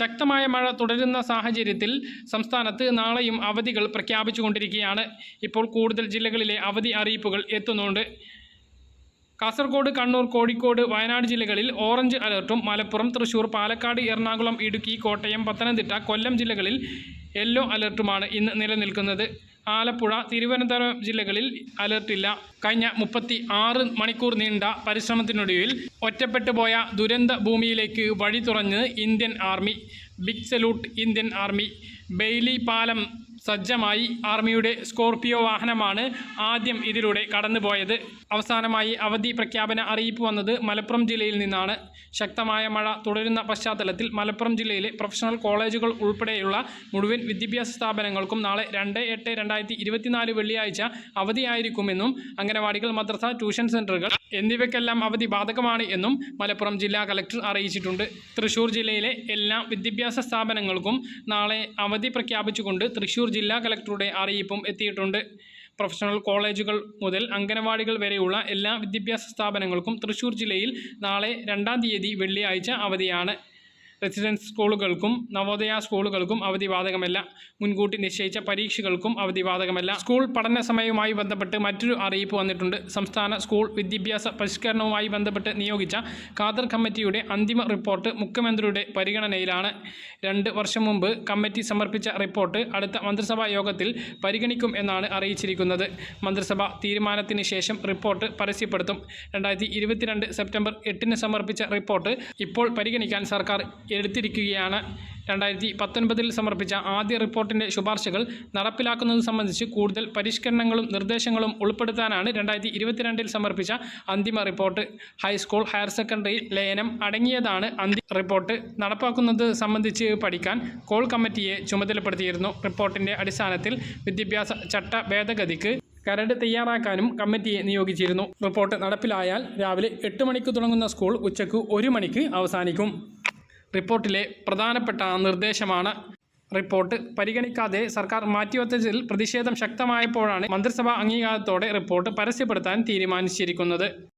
ശക്തമായ മഴ തുടരുന്ന സാഹചര്യത്തിൽ സംസ്ഥാനത്ത് നാളെയും അവധികൾ പ്രഖ്യാപിച്ചുകൊണ്ടിരിക്കുകയാണ്. ഇപ്പോൾ കൂടുതൽ ജില്ലകളിലെ അവധി അറിയിപ്പുകൾ എത്തുന്നുണ്ട്. കാസർഗോഡ് കണ്ണൂർ കോഴിക്കോട് വയനാട് ജില്ലകളിൽ ഓറഞ്ച് അലർട്ടും. മലപ്പുറം തൃശൂർ പാലക്കാട് എറണാകുളം ഇടുക്കി കോട്ടയം പത്തനംതിട്ട കൊല്ലം ജില്ലകളിൽ യെല്ലോ അലർട്ടുമാണ് ഇന്ന് നിലനിൽക്കുന്നത്. ആലപ്പുഴ തിരുവനന്തപുരം ജില്ലകളിൽ അലർട്ടില്ല കഴിഞ്ഞ മുപ്പത്തി ആറ് മണിക്കൂർ നീണ്ട പരിശ്രമത്തിനൊടുവിൽ ഒറ്റപ്പെട്ടു പോയ ദുരന്ത ഭൂമിയിലേക്ക് വഴി തുറന്ന് Indian army big salute Indian army Bailey പാലം സജ്ജമായി ആർമിയുടെ സ്കോർപിയോ വാഹനമാണ് ആദ്യം ഇതിലൂടെ കടന്നുപോയത്. അവസാനമായി അവധി പ്രഖ്യാപന അറിയിപ്പ് വന്നത് മലപ്പുറം ജില്ലയിൽ നിന്നാണ്. ശക്തമായ മഴ തുടരുന്ന പശ്ചാത്തലത്തിൽ മലപ്പുറം ജില്ലയിലെ പ്രൊഫഷണൽ കോളേജുകൾ ഉൾപ്പെടെയുള്ള മുഴുവൻ വിദ്യാഭ്യാസ സ്ഥാപനങ്ങൾക്കും നാളെ രണ്ട് എട്ട് രണ്ടായിരത്തി ഇരുപത്തിനാല് വെള്ളിയാഴ്ച അവധിയായിരിക്കുമെന്നും അംഗനവാടികൾ മദ്രസ ട്യൂഷൻ സെന്ററുകൾ എന്നിവയ്ക്കെല്ലാം അവധി ബാധകമാണ് എന്നും മലപ്പുറം ജില്ലാ കലക്ടർ അറിയിച്ചിട്ടുണ്ട്. തൃശൂർ ജില്ലയിലെ എല്ലാ വിദ്യാഭ്യാസ സ്ഥാപനങ്ങൾക്കും നാളെ അവധി പ്രഖ്യാപിച്ചുകൊണ്ട് തൃശൂർ ജില്ലാ കളക്ടറുടെ അറിയിപ്പും എത്തിയിട്ടുണ്ട്. പ്രൊഫഷണൽ കോളേജുകൾ മുതൽ അംഗനവാടികൾ വരെയുള്ള എല്ലാ വിദ്യാഭ്യാസ സ്ഥാപനങ്ങൾക്കും തൃശൂർ ജില്ലയിൽ നാളെ രണ്ടാം തീയതി വെള്ളിയാഴ്ച അവധിയാണ്. റെസിഡൻസ് സ്കൂളുകൾക്കും നവോദയ സ്കൂളുകൾക്കും അവധി ബാധകമല്ല മുൻകൂട്ടി നിശ്ചയിച്ച പരീക്ഷകൾക്കും അവധി ബാധകമല്ല സ്കൂൾ പഠന സമയവുമായി ബന്ധപ്പെട്ട് മറ്റൊരു അറിയിപ്പ് വന്നിട്ടുണ്ട്. സംസ്ഥാന സ്കൂൾ വിദ്യാഭ്യാസ പരിഷ്കരണവുമായി ബന്ധപ്പെട്ട് നിയോഗിച്ച ഖാദർ കമ്മിറ്റിയുടെ അന്തിമ റിപ്പോർട്ട് മുഖ്യമന്ത്രിയുടെ പരിഗണനയിലാണ്. രണ്ട് വർഷം മുമ്പ് കമ്മിറ്റി സമർപ്പിച്ച റിപ്പോർട്ട് അടുത്ത മന്ത്രിസഭാ യോഗത്തിൽ പരിഗണിക്കും എന്നാണ് അറിയിച്ചിരിക്കുന്നത്. മന്ത്രിസഭ തീരുമാനത്തിന് ശേഷം റിപ്പോർട്ട് പരസ്യപ്പെടുത്തും. രണ്ടായിരത്തി സെപ്റ്റംബർ എട്ടിന് സമർപ്പിച്ച റിപ്പോർട്ട് ഇപ്പോൾ പരിഗണിക്കാൻ സർക്കാർ എടുത്തിരിക്കുകയാണ്. രണ്ടായിരത്തി പത്തൊൻപതിൽ സമർപ്പിച്ച ആദ്യ റിപ്പോർട്ടിന്റെ ശുപാർശകൾ നടപ്പിലാക്കുന്നത് സംബന്ധിച്ച് കൂടുതൽ പരിഷ്കരണങ്ങളും നിർദ്ദേശങ്ങളും ഉൾപ്പെടുത്താനാണ് രണ്ടായിരത്തി ഇരുപത്തിരണ്ടിൽ സമർപ്പിച്ച അന്തിമ റിപ്പോർട്ട്. ഹൈസ്കൂൾ ഹയർ സെക്കൻഡറി ലയനം അടങ്ങിയതാണ് അന്തിമ റിപ്പോർട്ട്. നടപ്പാക്കുന്നത് സംബന്ധിച്ച് പഠിക്കാൻ കോൾ കമ്മിറ്റിയെ ചുമതലപ്പെടുത്തിയിരുന്നു. റിപ്പോർട്ടിന്റെ അടിസ്ഥാനത്തിൽ വിദ്യാഭ്യാസ ചട്ട ഭേദഗതിക്ക് കരട് തയ്യാറാക്കാനും കമ്മിറ്റിയെ നിയോഗിച്ചിരുന്നു. റിപ്പോർട്ട് നടപ്പിലായാൽ രാവിലെ എട്ട് മണിക്ക് തുടങ്ങുന്ന സ്കൂൾ ഉച്ചയ്ക്ക് ഒരു മണിക്ക് അവസാനിക്കും. റിപ്പോർട്ടിലെ പ്രധാനപ്പെട്ട നിർദ്ദേശമാണ്. റിപ്പോർട്ട് പരിഗണിക്കാതെ സർക്കാർ മാറ്റിവെച്ചതിൽ പ്രതിഷേധം ശക്തമായപ്പോഴാണ് മന്ത്രിസഭാ അംഗീകാരത്തോടെ റിപ്പോർട്ട് പരസ്യപ്പെടുത്താൻ തീരുമാനിച്ചിരിക്കുന്നത്.